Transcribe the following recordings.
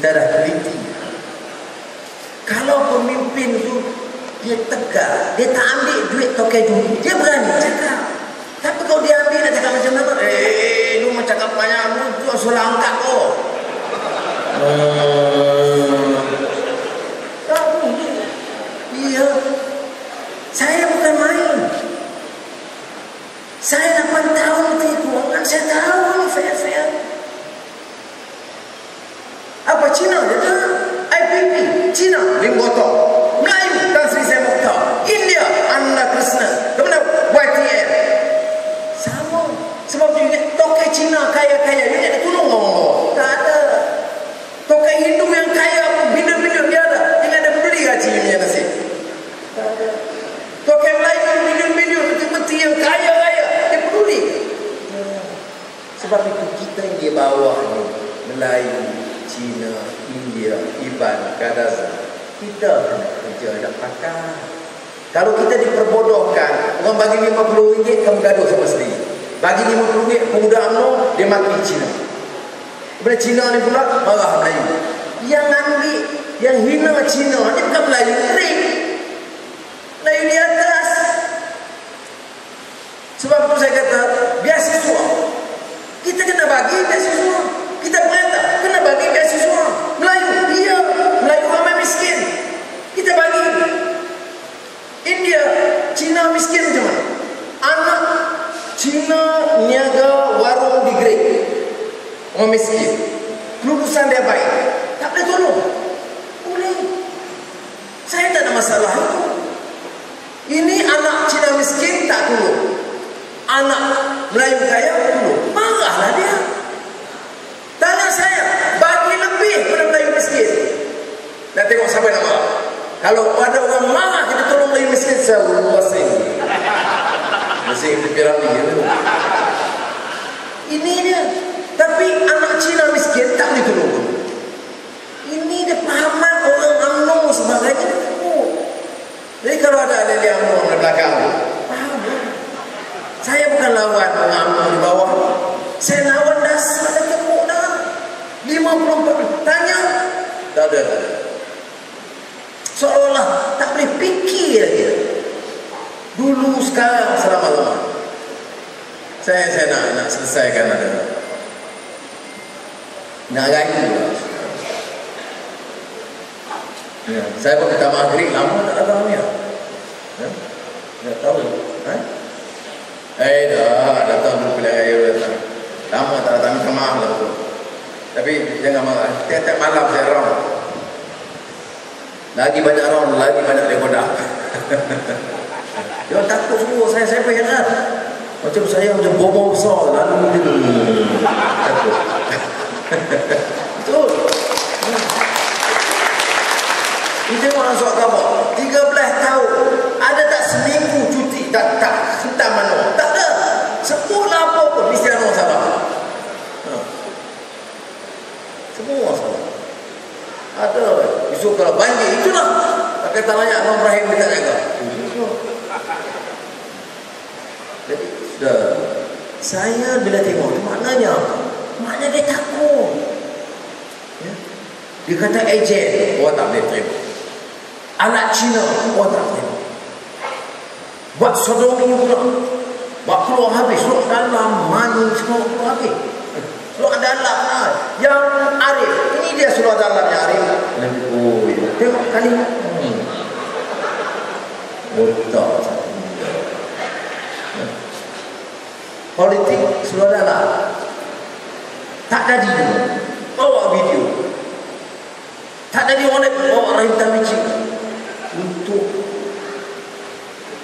kita dah teliti. Kalau pemimpin tu dia tegak, dia tak ambil duit tokai juri, dia berani cakap. Tapi kalau dia ambil nak cakap macam mana? Eh, lu macam cakap banyak lu tu suruh angkat kau. Hmm. Tak. Iya. Saya bukan main. Saya 8 tahun di keuangan, saya tahu ni fair-fair. Apa Cina dia tahu? IPP, Cina, Limboto, Melayu, Tan Sri Saya Mokhtar, India, Anna Krishna, kemudian YTL. Sama. Sebab tu ingat, tokai Cina kaya-kaya, dia tak tolong orang Tak ada. Tokai Hindu yang kaya pun, bila-bila dia ada. Dia ada beli gaji punya nasi. Tak ada. Tokai Melayu yang bilion-bilion, betul-betul yang kaya-kaya, dia peduli. Sebab itu kita yang di bawah ni, Melayu, Cina, India, Iban, Kadaza, kita kena kerja ada pakar. Kalau kita diperbodohkan, orang bagi RM50, kamu gaduh sama sendiri. Bagi RM50, pemuda UMNO, dia maki Cina. Kemudian Cina ni pula, marah Melayu. Yang ambil, yang hina Cina, ni bukan Melayu, ring. Melayu di atas. Sebab itu saya kata, biasiswa. Kita kena bagi biasiswa. Kita perintah, kena bagi biasiswa. Melayu, iya. Melayu ramai miskin. Kita bagi. India, Cina miskin macam mana? Anak Cina niaga warung di Great. Orang miskin. Lulusan dia baik. Tak boleh tolong. Boleh. Saya tak ada masalah. Ini anak Cina miskin tak tolong. Anak Melayu kaya tolong. Marahlah dia. Tanya saya, bagi lebih pada Melayu miskin. Nak tengok siapa yang nak marah. Kalau ada orang marah kita tolong Melayu miskin, saya luasin. Masih tepi rapi gitu. Ini dia. Tapi anak Cina miskin tak boleh tolong. Ini dia pahaman orang UMNO sebagainya. Oh. Jadi kalau ada ahli UMNO di belakang, faham. Saya bukan lawan orang UMNO di bawah. Saya lawan dasar ada tepuk dah. 54 tanya. Tak ada, tak ada. Seolah-olah tak boleh fikir lagi. Dulu sekarang selama-lama. Saya nak nak selesaikan ada. Nak rayu. Ya, saya pun minta maghrib lama tak datang ni. Ya. Tak tahu. Ha? Eh dah datang dulu pilihan raya datang. Lama tak datang minta maaf lah tu. Tapi jangan marah. Tiap-tiap malam saya round. Lagi banyak round, lagi banyak legodak. Dia takut semua saya saya pun heran. Macam saya macam bomo besar lalu dia. Betul. Kita tengok orang surat khabar. 13 tahun. Ada tak seminggu cuti? Tak, tak, hentam mana? Tak ada. Semua apa pun. Mesti ada orang salah ha. Semua orang salah Ada. Isu kalau banjir Itulah. Pakai tanahnya Abang Ibrahim Dia tak jaga Sudah Saya bila tengok Maknanya apa? Maknanya dia takut ya? Dia kata ejen Orang tak boleh terima anak Cina orang tak terima buat sodomi pula buat keluar habis keluar dalam mani semua keluar habis keluar dalam lah. yang Arif ini dia keluar dalam yang Arif oh, ya. tengok kali hmm. betul politik dalam tak jadi dulu bawa video tak jadi orang bawa rahim tamiji untuk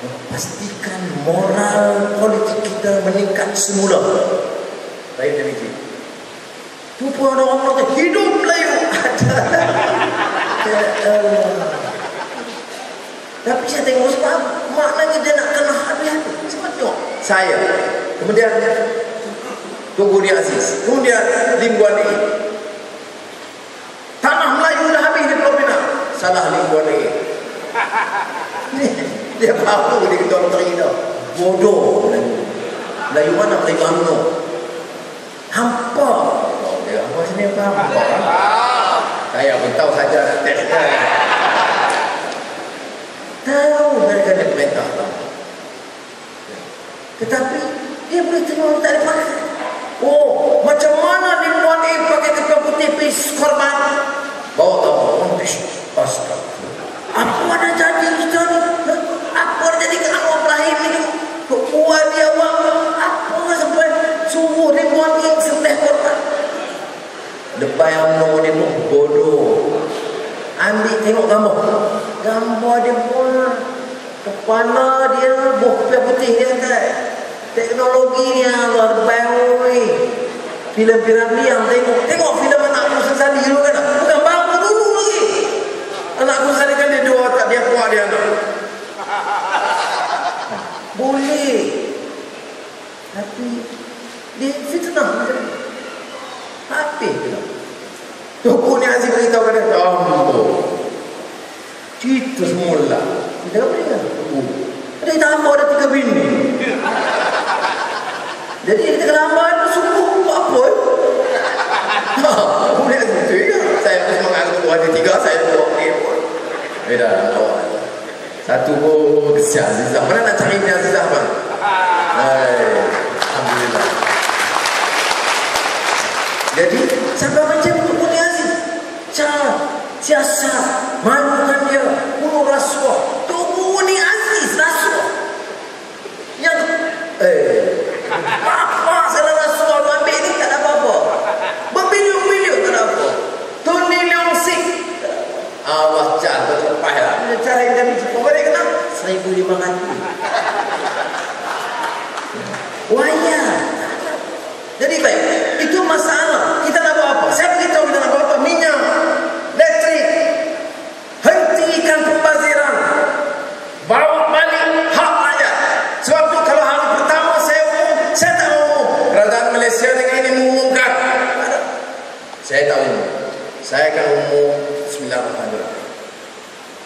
memastikan moral politik kita meningkat semula. Baik demikian. Tu pun ada orang kata hidup Melayu. Tapi saya tengok sebab maknanya dia nak kena hati-hati. Sebab tengok saya. Kemudian Tunggu dia Aziz. Kemudian Lim Guan Tanah Melayu dah habis di Pulau Pinang. Salah Lim Guan dia baru dia kata orang terina bodoh Melayu mana Melayu UMNO hampa dia hampa sini apa hampa pun tahu saja teksnya. Tahu mereka ada perintah Allah. Tetapi dia boleh tengok tak ada pakai. Oh, macam mana dia buat eh pakai ketua putih pergi korban? Bawa tahu, orang pergi. Astagfirullah. Apa ada jadi kita ni? Apa ada jadi ke Allah Ibrahim ni? Kuat dia awak. Apa sampai subuh dia buat ni sembelih korban? Depan yang no dia pun bodoh. Ambil tengok gambar. Gambar dia pun kepala dia buah putih dia kan. Teknologi dia luar biasa. Filem-filem ni yang tengok. Tengok filem anak Musa Sali dulu kan. Bukan bangku dulu lagi. Anak Musa Sali kan dia dua tak dia kuat dia anak. Boleh. Tapi dia fitnah tak? Toko ni Aziz beritahu pada dia. Ambo. Cerita semula. Kita apa dia? Toko. Dia tambah ada tiga bini. Jadi kita kena ambil itu suku buat apa? Ha, boleh gitu ya. Saya pun semangat aku ada tiga, saya dua okay, pun. Beda, awak. Satu pun kesian. Mana nak cari 1500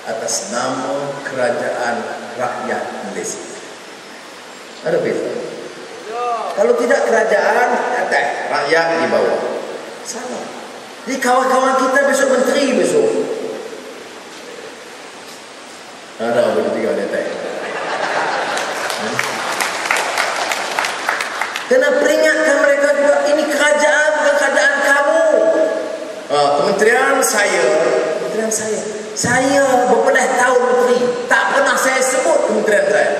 Atas nama Kerajaan Rakyat Malaysia. Ada beza. Kalau tidak kerajaan, atas rakyat di bawah. Sama. Jadi kawan-kawan kita besok menteri besok. Ada apa tiga di atas. Kena peringatkan mereka juga ini kerajaan bukan kerajaan kamu. Uh, kementerian saya, kementerian saya, saya berpuluh tahun menteri, tak pernah saya sebut kementerian saya.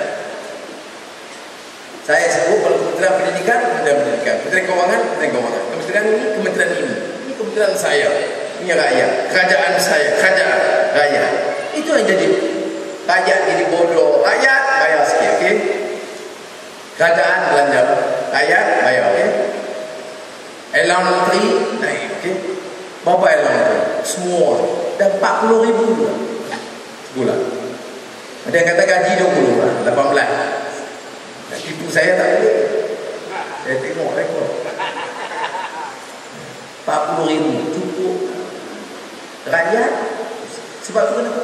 Saya sebut kalau kementerian pendidikan, kementerian pendidikan, kementerian keuangan, kementerian keuangan, kementerian ini, kementerian ini, ini kementerian saya, ini rakyat, kerajaan saya, kerajaan rakyat. Itu yang jadi rakyat jadi bodoh, rakyat bayar sikit? Okay? Kerajaan belanja, rakyat bayar, okey? Elang menteri naik, okey? Berapa elang menteri? Semua dah 40 ribu bulan. Sebulan. Ada yang kata gaji 20 lah, 18. Nak tipu saya tak boleh. Saya tengok rekod. 40 ribu cukup. Rakyat sebab tu kenapa?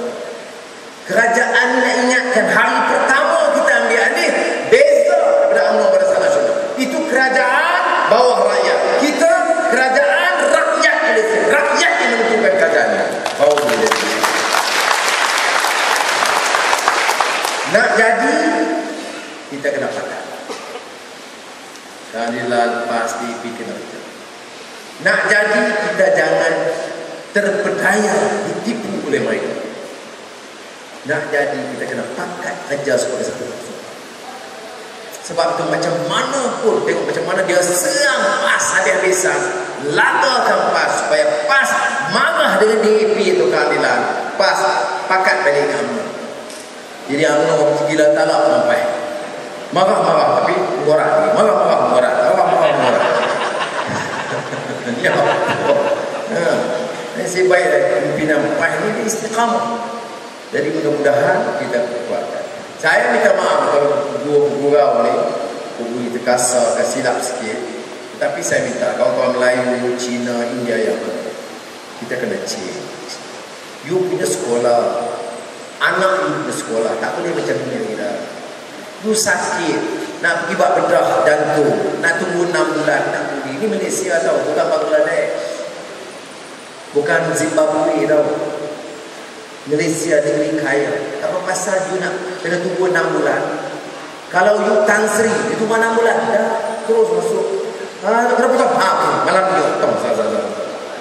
Kerajaan nak ingatkan hari pertama kita ambil alih beza daripada UMNO Barisan Nasional. Itu kerajaan bawah rakyat. Kita kerajaan. Yang menentukan kerajaan. Bawah Malaysia. Nak jadi kita kena pakai. Keadilan pasti kena kita. Nak jadi kita jangan terpedaya ditipu oleh mereka. Nak jadi kita kena pakai kerja sebagai satu sebab itu macam mana pun tengok macam mana dia serang pas habis-habisan lagakan pas supaya pas marah dengan DAP itu keadilan pas pakat balik kamu jadi UMNO gila talak sampai. Marah-marah tapi murah marah-marah murah marah-marah murah ya Allah. Ini si baik pimpinan PAH ini istiqamah. Jadi mudah-mudahan kita kuatkan saya minta maaf kalau dua gurau ni Kubu itu kasar, silap sikit. Tapi saya minta kawan-kawan Melayu, Cina, India yang Kita kena change. You punya sekolah Anak you punya sekolah Tak boleh macam ni kita You sakit Nak pergi buat bedah jantung Nak tunggu 6 bulan Nak pergi Ini Malaysia tau Bukan Bangladesh. Bukan Zimbabwe tau. Malaysia negeri kaya. Pasal you nak kena tunggu 6 bulan? Kalau you Tan Sri, itu mana bulan? Dah terus masuk. Ah, kenapa tak? Ah, okay. malam you tong sa sa sa.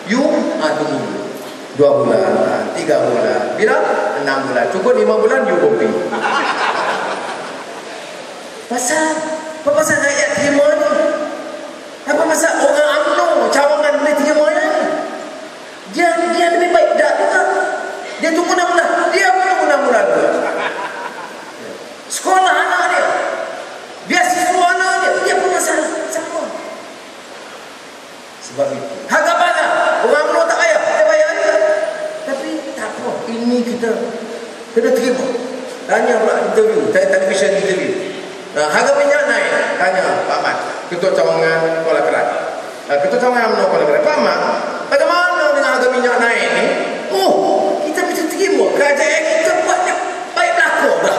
You ah tunggu. Dua bulan, ah, tiga bulan, bila enam bulan, cukup lima bulan you kopi. Pasal, apa pasal ayat terima ni? Apa pasal orang UMNO cawangan boleh terima ni? Dia dia lebih baik tak juga. Dia tunggu enam bulan, dia pun tunggu enam bulan juga. Sekolah anak dia, biasiswa anak dia, dia pun masalah sama. Sebab itu, harga bayar, orang UMNO tak bayar, dia bayar juga. Tapi tak apa, ini kita kena terima. Tanya pula interview, television interview. Nah, harga minyak naik. Tanya Pak Mat, Ketua Cawangan Kuala Kerat. Uh, Ketua Cawangan UMNO Kuala Kerat. Pak Mat, bagaimana dengan harga minyak naik ni? Oh, kita bisa terima. Kerajaan kita buatnya baik belakang dah.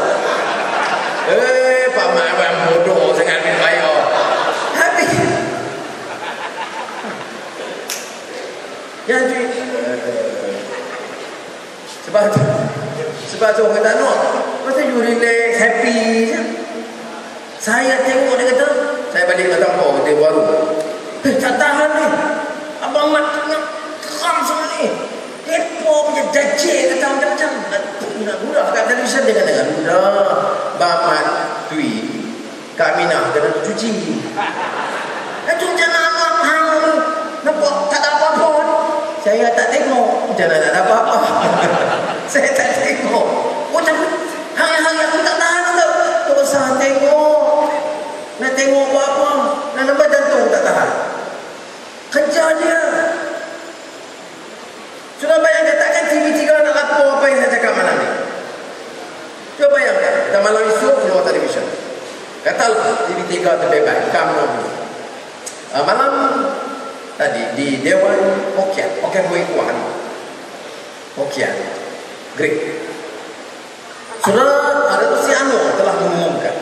Eh, Pak Mat abang bodoh sangat ni bayar. Habis. Yang tu, sebab tu, sebab tu orang tak nak. Masa you relax, happy je. Saya tengok dia kata, saya balik ke Tampau, dia baru. Eh, tak tahan ni. Abang Mat tengah keram sama ni. Depo punya jajik kata macam-macam. Budak-budak kat televisyen dia kata, Budak, Abang Mat tweet. Kak Minah kena cuci. Itu macam mana hang? Nampak tak ada apa-apa. Saya tak tengok. Mana tak ada apa-apa? saya tak tengok. Oh, tapi hang-hang yang tak tahan tu. Tak usah tengok. Nak tengok apa-apa. Nak nampak jantung tak tahan. Kejar dia. Sudah bayangkan takkan TV3 nak lapor apa yang saya cakap malam ni. Cuba bayangkan. Kita malam esok keluar televisyen. Katalah TV3 terbebas. Kamu uh, malam tadi di Dewan Hokian. Hokian Hui Kuan. Hokian. Great. Surat ada tu si Anwar telah mengumumkan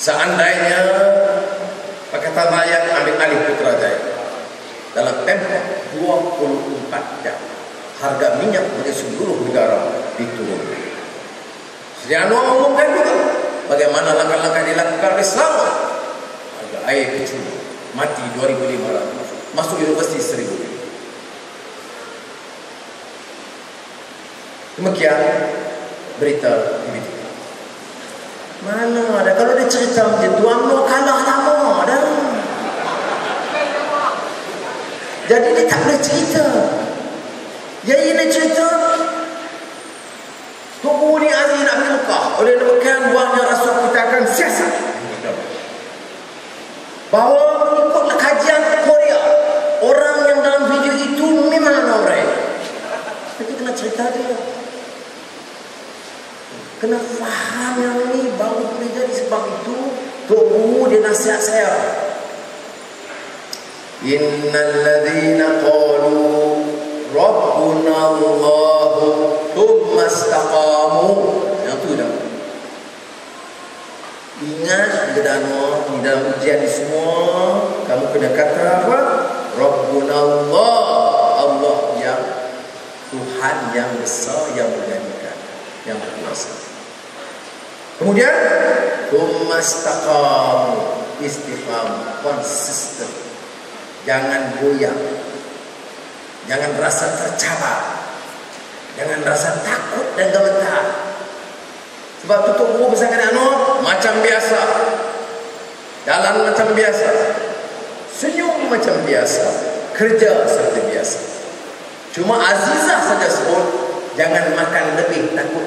seandainya Pakatan Rakyat ambil alih Putrajaya dalam tempoh 24 jam harga minyak bagi seluruh negara diturunkan. Si Anwar mengumumkan juga bagaimana langkah-langkah dilakukan oleh selama harga air kecil mati 2.500 masuk universiti 1.000 Demikian berita TV3. Macam tu UMNO kalah lama dah. Jadi dia tak boleh cerita. Dia ini cerita Tubuh ni Ali nak pergi Mekah Oleh demikian buangnya Rasul kita akan siasat Bahawa mengikutlah kajian Korea Orang yang dalam video itu memang orang Jadi kena cerita dia Kena faham yang ni baru boleh jadi sebab itu Tunggu dia nasihat saya. Innal ladhina qalu Rabbuna Allah Thumma istaqamu. Yang tu dah. Ingat di dalam, di dalam ujian semua Kamu kena kata apa? Rabbuna Allah. Allah yang Tuhan yang besar yang menjadikan Yang berkuasa Kemudian? Tumastaqam Istiqam Konsisten. Jangan goyang. Jangan rasa tercabar Jangan rasa takut dan gemetar. Sebab tutup buku bersama anak Macam biasa. Jalan macam biasa. Senyum macam biasa. Kerja seperti biasa. Cuma Azizah saja sebut Jangan makan lebih takut